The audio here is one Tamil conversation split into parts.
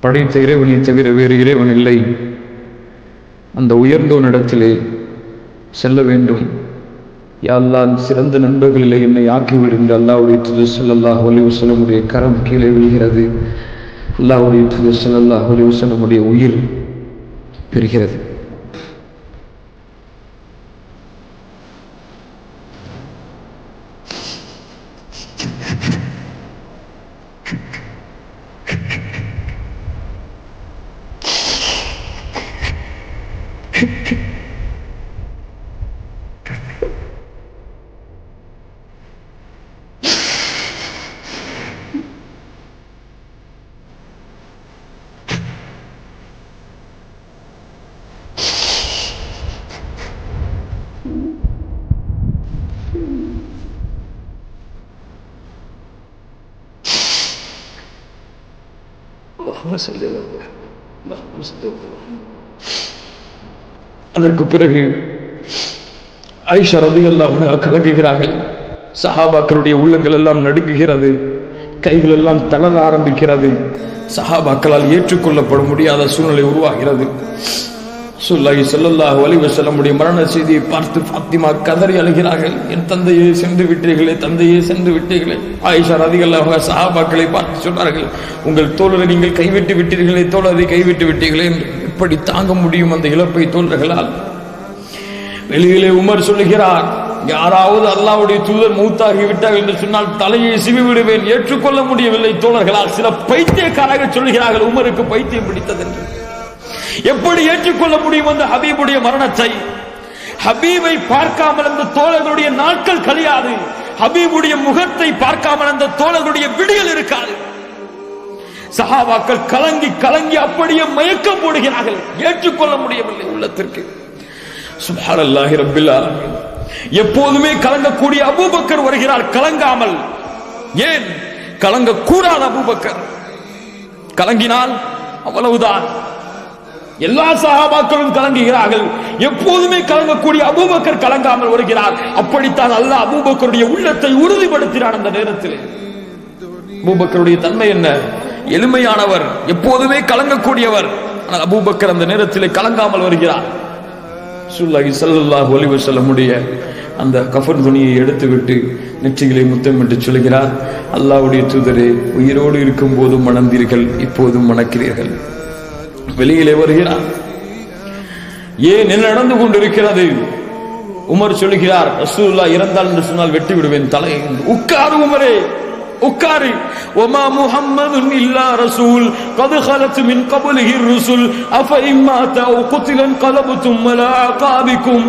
படைத்த இறைவனை தவிர வேறு இறைவன் இல்லை. அந்த உயர்ந்தோனிடத்திலே செல்ல வேண்டும். யாழ்லால் சிறந்த நண்பர்களிலே என்னை ஆக்கிவிடு என்று அல்லாவுடைய துது சல்லாஹ் ஒலிவசனமுடைய கரம் கீழே விழுகிறது. அல்லாவுடைய துது சல்லாஹ் ஒலிவசனமுடைய உயிர் பெறுகிறது. அதற்கு பிறகு ஐஷா ரதியல்லாஹு கலங்குகிறார்கள். சஹாபாக்களுடைய உள்ளங்கள் எல்லாம் நடுங்குகிறது. கைகள் எல்லாம் தளர ஆரம்பிக்கிறது. சஹாபாக்களால் ஏற்றுக்கொள்ளப்பட முடியாத சூழ்நிலை உருவாகிறது. சுல்லாஹி ஸல்லல்லாஹு செல்ல முடியும் மரண செய்தியை பார்த்து ஃபாத்திமா கதறி அழுகிறார்கள். என் தந்தையே சென்று விட்டீர்களே தந்தையே சென்று விட்டீர்களே. ஆயிஷா ரதிகல்லாக சஹாபாக்களை பார்த்து சொன்னார்கள் உங்கள் தோழரை நீங்கள் கைவிட்டு விட்டீர்களே தோழரை கைவிட்டு விட்டீர்களே என்று எப்படி தாங்க முடியும் அந்த இழப்பை தோழர்களால்? வெளியிலே உமர் சொல்லுகிறார் யாராவது அல்லாவுடைய தூதர் மூத்தாகி விட்டார்கள் என்று சொன்னால் தலையை சிவி விடுவேன் ஏற்றுக்கொள்ள முடியவில்லை தோழர்களால். சில பைத்தியக்காரர்கள் சொல்லுகிறார்கள் உமருக்கு பைத்தியம் பிடித்தது என்று. எப்படி ஏற்றுக்கொள்ள முடியும் அந்த ஹபீபுடைய மரணத்தை? ஹபீபை பார்க்காமல் அந்த தோழர்களுடைய நாட்கள் கழியாது. ஹபீபுடைய முகத்தை பார்க்காமல் அந்த தோழர்களுடைய விடியல் இருக்காது. சஹாபாக்கள் கலங்கி கலங்கி அப்படியே மயக்கம் போடுகிறார்கள். ஏற்றுக்கொள்ள முடியவில்லை உள்ளத்திற்கு. சுப்ஹானல்லாஹி ரப்பில் எப்போதுமே கலங்கக்கூடிய அபூபக்கர் வருகிறார். கலங்காமல். ஏன்? கலங்க கூடாது அபூபக்கர். கலங்கினால் அவ்வளவுதான். எல்லா சகாபாக்களும் கலங்குகிறார்கள். எப்போதுமே கலங்கக்கூடிய அபூபக்கர் கலங்காமல் வருகிறார். அப்படித்தான் அல்லாஹ் அபூபக்கருடைய உள்ளத்தை உறுதிப்படுத்தினார் அந்த நேரத்தில். அபூபக்கருடைய தன்மை என்ன? எளிமையானவர் எப்போதுமே கலங்கக்கூடியவர். ஆனால் அபூபக்கர் அந்த நேரத்தில் கலங்காமல் வருகிறார். சுல்லாஹி ஒலிவர் செல்ல முடிய அந்த கஃன் துணியை எடுத்துவிட்டு நெற்றிகளை முத்தமிட்டு சொல்கிறார் அல்லாஹ்வுடைய தூதரே உயிரோடு இருக்கும் போதும் மணந்தீர்கள் இப்போதும் மணக்கிறீர்கள். வெளியிலே வருகிறார். ஏன் என்ன நடந்து கொண்டிருக்கிறது? உமர் சொல்லுகிறார் ரசூல்லா இறந்தால் என்று சொன்னால் வெட்டி விடுவேன் தலையை உட்காரு உமரே உட்காரு. ஒமா முஹம்மதுன் இல்லா ரசூல் கது கலத்து மின் கபுலிஹி ருசுல் அஃப இம்மாத குத்திலன் கலபுத்தும் மலா காபிக்கும்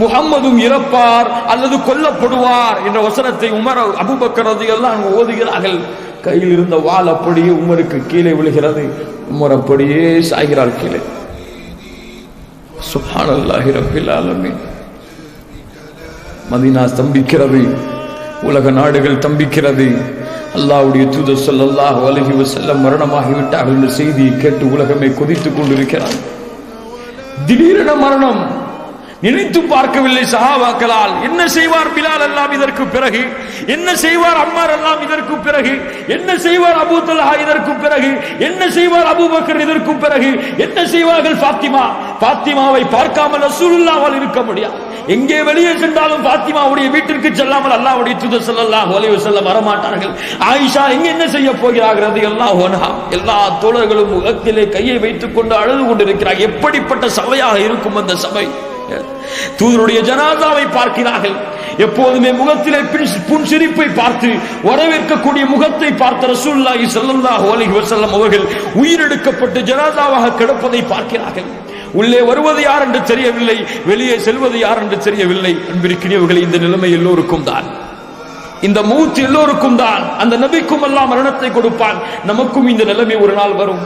முகம்மதும் இறப்பார் அல்லது கொல்லப்படுவார் என்ற வசனத்தை உமர் அபுபக்கரது எல்லாம் ஓதுகிறார்கள். கையில் இருந்த வால் அப்படியே உமருக்கு கீழே விழுகிறது. உமர் அப்படியே சாய்கிறார் கீழே. சுப்ஹானல்லாஹி ரப்பில் ஆலமீன். மதீனா ஸ்தம்பிக்கிறது. உலக நாடுகள் தம்பிக்கிறது அல்லாவுடைய தூதர் ஸல்லல்லாஹு வலகி செல்ல மரணமாகிவிட்டார்கள் என்ற செய்தியை கேட்டு உலகமே கொதித்துக் கொண்டிருக்கிறார் திடீரென மரணம். நினைத்து பார்க்கவில்லை சஹாபாக்களால் என்ன செய்வார் பிலால் எல்லாம் இதற்கு பிறகு? என்ன செய்வார் அம்மார் எல்லாம் இதற்கு பிறகு? என்ன செய்வார் அபு தலஹா இதற்கு பிறகு? என்ன செய்வார் அபூபக்கர் இதற்கு பிறகு? என்ன செய்வார்கள் பாத்திமா பாத்திமாவை பார்க்காமல் ரசூலுல்லாவால் இருக்க முடியாது. எங்கே வெளியே சென்றாலும் பாத்திமாவுடைய வீட்டிற்கு செல்லாமல் அல்லாவுடைய தூதர் ஸல்லல்லாஹு ஒலிவு செல்ல வரமாட்டார்கள். ஆயிஷா எங்க என்ன செய்ய போகிறார்கள் எல்லாம் அன்ஹா? எல்லா தோழர்களும் முகத்திலே கையை வைத்துக் கொண்டு அழுது கொண்டிருக்கிறார். எப்படிப்பட்ட சபையாக இருக்கும் அந்த சபை? தூதருடைய ஜனாதாவை பார்க்கிறார்கள். எப்போதுமே முகத்திலே புன் புன்சிரிப்பை பார்த்து வரவேற்கக்கூடிய முகத்தை பார்த்த ரசூல்லாஹி சல்லாஹு அலைஹி வசல்லம் அவர்கள் உயிரெடுக்கப்பட்டு ஜனாதாவாக கிடப்பதை பார்க்கிறார்கள். உள்ளே வருவது யார் என்று தெரியவில்லை வெளியே செல்வது யார் என்று தெரியவில்லை. அன்பிருக்கிறவர்கள் இந்த நிலைமை எல்லோருக்கும் தான். இந்த மூச்சு எல்லோருக்கும் தான். அந்த நபிக்கும் எல்லாம் மரணத்தை கொடுப்பான். நமக்கும் இந்த நிலைமை ஒரு நாள் வரும்.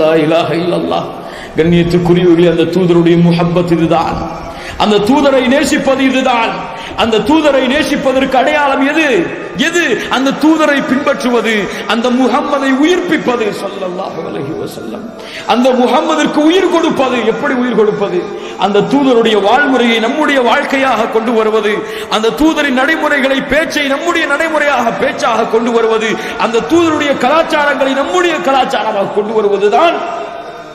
லா இலாஹ இல்லல்லாஹ். கண்ணியத்துக்குரியவர்களே அந்த தூதருடைய முஹப்பத் இதுதான். அந்த தூதரை நேசிப்பது இதுதான். அந்த தூதரை நேசிப்பதற்கு அடையாளம் எது? எது? அந்த தூதரை பின்பற்றுவது. அந்த முகம்மதை உயிர்ப்பிப்பது. ஸல்லல்லாஹு அலைஹி அந்த முகம்மதிற்கு உயிர் கொடுப்பது. எப்படி உயிர் கொடுப்பது? அந்த தூதருடைய வாழ்முறையை நம்முடைய வாழ்க்கையாக கொண்டு வருவது. அந்த தூதரின் நடைமுறைகளை பேச்சை நம்முடைய நடைமுறையாக பேச்சாக கொண்டு வருவது. அந்த தூதருடைய கலாச்சாரங்களை நம்முடைய கலாச்சாரமாக கொண்டு வருவதுதான்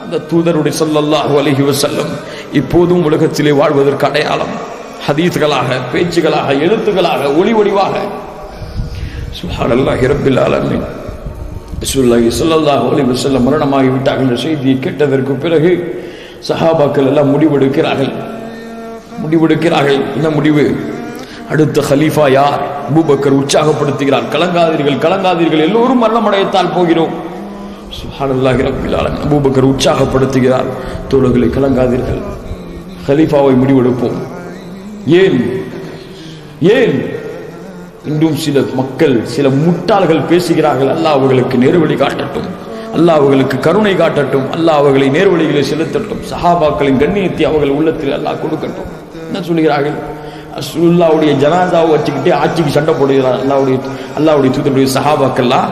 அந்த தூதருடைய சொல்லல்லாஹு அலஹி வசல்லம் இப்போதும் உலகத்திலே வாழ்வதற்கு அடையாளம். ஹதீஸ்களாக பேச்சுகளாக எழுத்துக்களாக ஒளி ஒளிவாக சுப்ஹானல்லாஹி ரப்பில் ஆலமீன். ரசூலுல்லாஹி ஸல்லல்லாஹு அலைஹி வஸல்லம் மரணமாகி என்ற செய்தியை கேட்டதற்கு பிறகு சஹாபாக்கள் எல்லாம் முடிவெடுக்கிறார்கள். முடிவெடுக்கிறார்கள். என்ன முடிவு? அடுத்த ஹலீஃபா யார்? பூபக்கர் உற்சாகப்படுத்துகிறார். கலங்காதீர்கள் கலங்காதீர்கள். எல்லோரும் மரணமடையத்தால் போகிறோம். சுப்ஹானல்லாஹி ரப்பில் அபூபக்கர் உற்சாகப்படுத்துகிறார். தோழர்களை கலங்காதீர்கள். ஹலீஃபாவை முடிவெடுப்போம். ஏன்? ஏன்? இன்றும் சில மக்கள் சில முட்டாள்கள் பேசுகிறார்கள். அல்லாஹ் அவர்களுக்கு நேர்வழி காட்டட்டும். அல்லாஹ் அவர்களுக்கு கருணை காட்டட்டும். அல்லாஹ் அவர்களை நேர்வழிகளை செலுத்தட்டும். சஹாபாக்களின் கண்ணியத்தை அவர்கள் உள்ளத்தில் அல்லாஹ் கொடுக்கட்டும். என்ன சொல்கிறார்கள்? அல்லாவுடைய ஜனாதாவை வச்சுக்கிட்டே ஆட்சிக்கு சண்டை போடுகிறார். அல்லாவுடைய அல்லாவுடைய தூதருடைய சஹாபாக்கள்லாம்.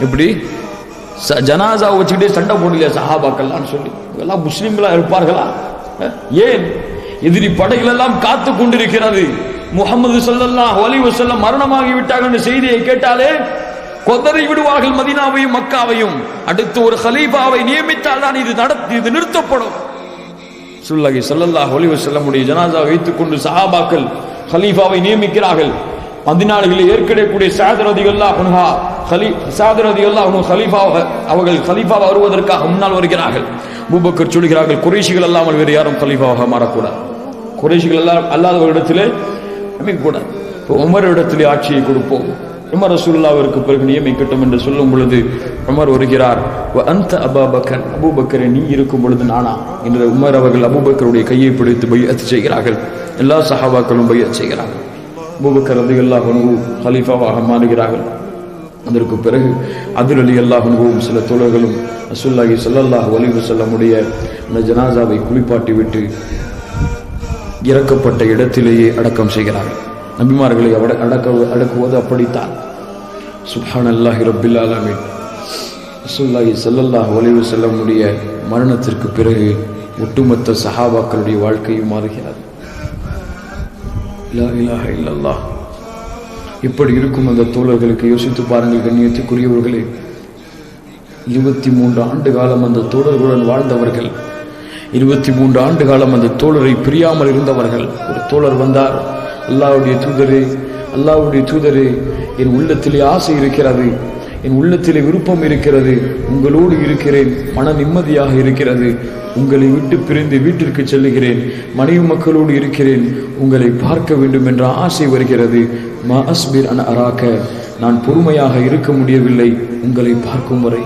எப்படி? ஜனாசாவை வச்சுக்கிட்டே சண்டை போடலையா சஹாபாக்கள்லாம் சொல்லி. இதெல்லாம் முஸ்லீம்களா இருப்பார்களா? ஏன்? எதிரி படைகள் எல்லாம் காத்து கொண்டிருக்கிறது. முகமது ஸல்லல்லாஹு ஒலி வஸல்லம் மரணமாகி விட்டார்கள் என்ற செய்தியை கேட்டாலே கொதறி விடுவார்கள் மதீனாவையும் மக்காவையும். அடுத்து ஒரு ஹலீஃபாவை நியமித்தால் தான் இது நடத்தி இது நிறுத்தப்படும். சுல்லகி சொல்லல்லா ஒலி வசல்லமுடைய ஜனாசா வைத்துக் கொண்டு சஹாபாக்கள் ஹலீஃபாவை நியமிக்கிறார்கள். மதினாளிகளில் ஏற்கனவே சாத் ரதியல்லாஹு ஹலி சாத் ரதியல்லாஹு ஹலீஃபாவாக அவர்கள் ஹலீஃபா வருவதற்காக முன்னால் வருகிறார்கள். அபூபக்கர் சொல்கிறார்கள் குறைஷிகள் அல்லாமல் வேறு யாரும் ஹலீஃபாவாக மாறக்கூடாது. குறைஷிகள் எல்லாம் அல்லாதவர்களிடத்திலே அமைக்கக்கூடாது இப்போ உமரிடத்திலே ஆட்சியை கொடுப்போம். உமர் ரசூல்லாவிற்கு பிறகு நியமிக்கட்டும் என்று சொல்லும் பொழுது உமர் வருகிறார் அந்த அபாபக்கர் அபூபக்கரை நீ இருக்கும் பொழுது நானா? என்று உமர் அவர்கள் அபூபக்கருடைய கையை பிடித்து பையத்து செய்கிறார்கள். எல்லா சஹாபாக்களும் பையத் செய்கிறார்கள். அபூபக்கர் ரதி அல்லாஹ் ஹலீஃபாவாக மாறுகிறார்கள். அதற்கு பிறகு அதில் அலி அல்லாஹுவும் சில தோழர்களும் அசுல்லாஹி ஸல்லல்லாஹு வலிவு செல்லமுடைய அந்த ஜனாசாவை குளிப்பாட்டி விட்டு இறக்கப்பட்ட இடத்திலேயே அடக்கம் செய்கிறார்கள். நபிமார்களை அட அடக்க அடக்குவது அப்படித்தான். சுஹான் அல்லாஹி ரபில் ஆலமீன். ரசூலுல்லாஹி சல்லல்லாஹ் அலைஹி செல்லமுடைய மரணத்திற்கு பிறகு ஒட்டுமொத்த சஹாபாக்களுடைய வாழ்க்கையும் மாறுகிறது. லா இலாஹ இல்லல்லாஹ். இப்படி இருக்கும் அந்த தோழர்களுக்கு யோசித்து பாருங்கள் கண்ணியத்துக்குரியவர்களே. இருபத்தி மூன்று ஆண்டு காலம் அந்த தோழர்களுடன் வாழ்ந்தவர்கள். இருபத்தி மூன்று ஆண்டு காலம் அந்த தோழரை பிரியாமல் இருந்தவர்கள். ஒரு தோழர் வந்தார். அல்லாவுடைய தூதரே அல்லாவுடைய தூதரே என் உள்ளத்திலே ஆசை இருக்கிறது. என் உள்ளத்திலே விருப்பம் இருக்கிறது. உங்களோடு இருக்கிறேன். மன நிம்மதியாக இருக்கிறது. உங்களை விட்டு பிரிந்து வீட்டிற்கு செல்லுகிறேன். மனைவி மக்களோடு இருக்கிறேன். உங்களை பார்க்க வேண்டும் என்ற ஆசை வருகிறது. மா அஸ்பிர் அன் அராக்க நான் பொறுமையாக இருக்க முடியவில்லை. உங்களை பார்க்கும் வரை.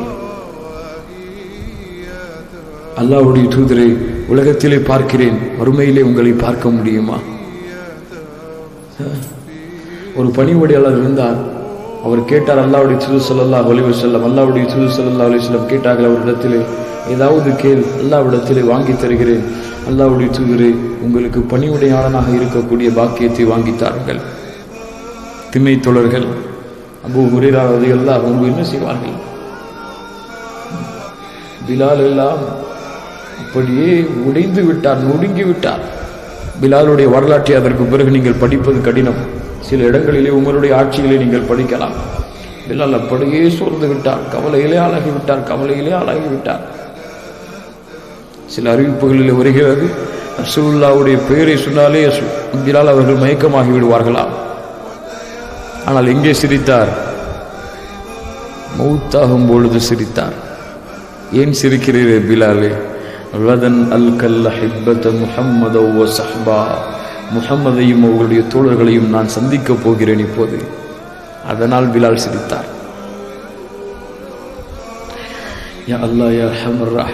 அல்லாவுடைய தூதரை உலகத்திலே பார்க்கிறேன். வறுமையிலே உங்களை பார்க்க முடியுமா? ஒரு பணிவுடையாளர் இருந்தால் அவர் கேட்டார் அல்லாவுடைய சுது சொல்லல்லா ஒலிவு செல்லம் அல்லாவுடைய சுது சொல்லல்லா அலைஹி செல்லம் கேட்டார்கள் அவரிடத்திலே ஏதாவது கேள் அல்லாவிடத்திலே வாங்கி தருகிறேன். அல்லாவுடைய தூதரே உங்களுக்கு பணிவுடையாளனாக இருக்கக்கூடிய பாக்கியத்தை வாங்கி தாருங்கள். திண்ணை தோழர்கள் அபு ஹுரேரா ரலியல்லாஹு அவங்க என்ன செய்வார்கள்? பிலால் எல்லாம் அப்படியே உடைந்து விட்டார் நொடுங்கி விட்டார். பிலாலுடைய வரலாற்றை அதற்கு பிறகு நீங்கள் படிப்பது கடினம். சில இடங்களிலே உங்களுடைய ஆட்சிகளை நீங்கள் படிக்கலாம். பில்லால் அப்படியே சோர்ந்து விட்டார் கவலையிலே ஆளாகிவிட்டார் கவலையிலே ஆளாகி விட்டார் சில அறிவிப்புகளில் வருகிறது அசுல்லாவுடைய பெயரை சொன்னாலே சு- அவர்கள் மயக்கமாகி விடுவார்களாம் ஆனால் எங்கே சிரித்தார்? மௌத்தாகும் பொழுது சிரித்தார். ஏன் சிரிக்கிறீர்கள் பிலாலே? ரதன் அல் கல்ல ஹிப்பத் முஹம்மதோ சஹ்பா. முகம்மதையும் அவர்களுடைய தோழர்களையும் நான் சந்திக்கப் போகிறேன் இப்போது. அதனால் விலால் சிரித்தார். யா அல்லாஹ் யா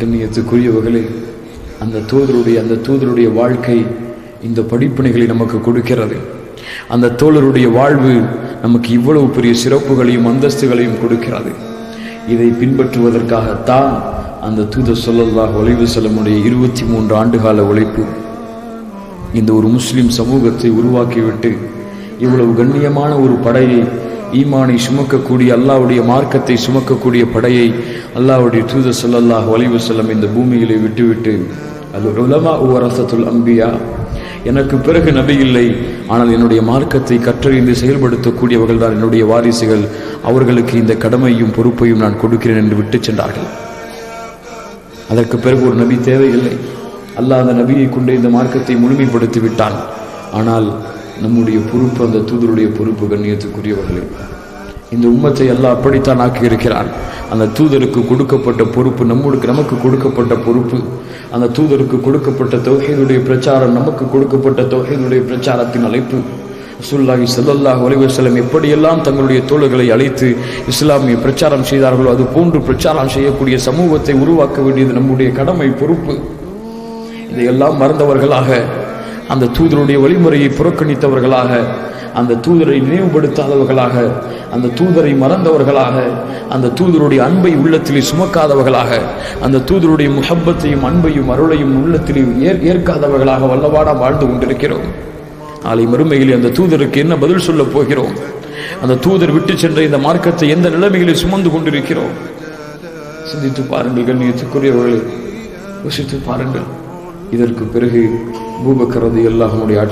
கண்ணியத்துக்குரியவர்களே அந்த தூதருடைய அந்த தூதருடைய வாழ்க்கை இந்த படிப்பினைகளை நமக்கு கொடுக்கிறது. அந்த தோழருடைய வாழ்வு நமக்கு இவ்வளவு பெரிய சிறப்புகளையும் அந்தஸ்துகளையும் கொடுக்கிறது. இதை பின்பற்றுவதற்காகத்தான் அந்த தூதர் சொல்லல்லாஹ் ஒளிவு செல்லமுடைய இருபத்தி மூன்று ஆண்டுகால உழைப்பு இந்த ஒரு முஸ்லிம் சமூகத்தை உருவாக்கிவிட்டு இவ்வளவு கண்ணியமான ஒரு படையை ஈமானை சுமக்கக்கூடிய அல்லாவுடைய மார்க்கத்தை சுமக்கக்கூடிய படையை அல்லாவுடைய தூத சொல்லல்லாஹ் வலிவு செல்லம் இந்த பூமியிலே விட்டுவிட்டு அது உலமா வரசத்துல் அம்பியா எனக்கு பிறகு நபி இல்லை ஆனால் என்னுடைய மார்க்கத்தை கற்றறிந்து செயல்படுத்தக்கூடியவர்கள் தான் என்னுடைய வாரிசுகள் அவர்களுக்கு இந்த கடமையும் பொறுப்பையும் நான் கொடுக்கிறேன் என்று விட்டு சென்றார்கள். அதற்கு பிறகு ஒரு நபி தேவையில்லை. அல்லாஹ் அந்த நபியை கொண்டு இந்த மார்க்கத்தை முழுமைப்படுத்தி விட்டான் ஆனால் நம்முடைய பொறுப்பு அந்த தூதருடைய பொறுப்பு கண்ணியத்துக்குரியவர்களே. இந்த உம்மத்தை எல்லாம் அப்படித்தான் ஆக்கி இருக்கிறான் அந்த தூதருக்கு கொடுக்கப்பட்ட பொறுப்பு நம்முடைய நமக்கு கொடுக்கப்பட்ட பொறுப்பு. அந்த தூதருக்கு கொடுக்கப்பட்ட தொகையினுடைய பிரச்சாரம் நமக்கு கொடுக்கப்பட்ட தொகையினுடைய பிரச்சாரத்தின் அழைப்பு. சுல்லாஹி ஸல்லல்லாஹு ஒலிவசலம் எப்படியெல்லாம் தங்களுடைய தோழர்களை அழைத்து இஸ்லாமிய பிரச்சாரம் செய்தார்களோ அது போன்று பிரச்சாரம் செய்யக்கூடிய சமூகத்தை உருவாக்க வேண்டியது நம்முடைய கடமை பொறுப்பு. இதையெல்லாம் மறந்தவர்களாக அந்த தூதருடைய வழிமுறையை புறக்கணித்தவர்களாக அந்த தூதரை நினைவுபடுத்தாதவர்களாக அந்த தூதரை மறந்தவர்களாக அந்த தூதருடைய அன்பை உள்ளத்திலே சுமக்காதவர்களாக அந்த தூதருடைய முஹப்பத்தையும் அன்பையும் அருளையும் உள்ளத்திலே ஏற் ஏற்காதவர்களாக வல்லவாடா வாழ்ந்து கொண்டிருக்கிறோம். நாளை மறுமையில் அந்த தூதருக்கு என்ன பதில் சொல்லப் போகிறோம்? அந்த தூதர் விட்டு சென்ற இந்த மார்க்கத்தை எந்த நிலைமைகளில் சுமந்து கொண்டிருக்கிறோம்? சிந்தித்து பாருங்கள் கண்ணியத்துக்குரியவர்களே. யோசித்து பாருங்கள். இதற்கு பிறகு பூபக்கரது எல்லாமுடைய ஆட்சி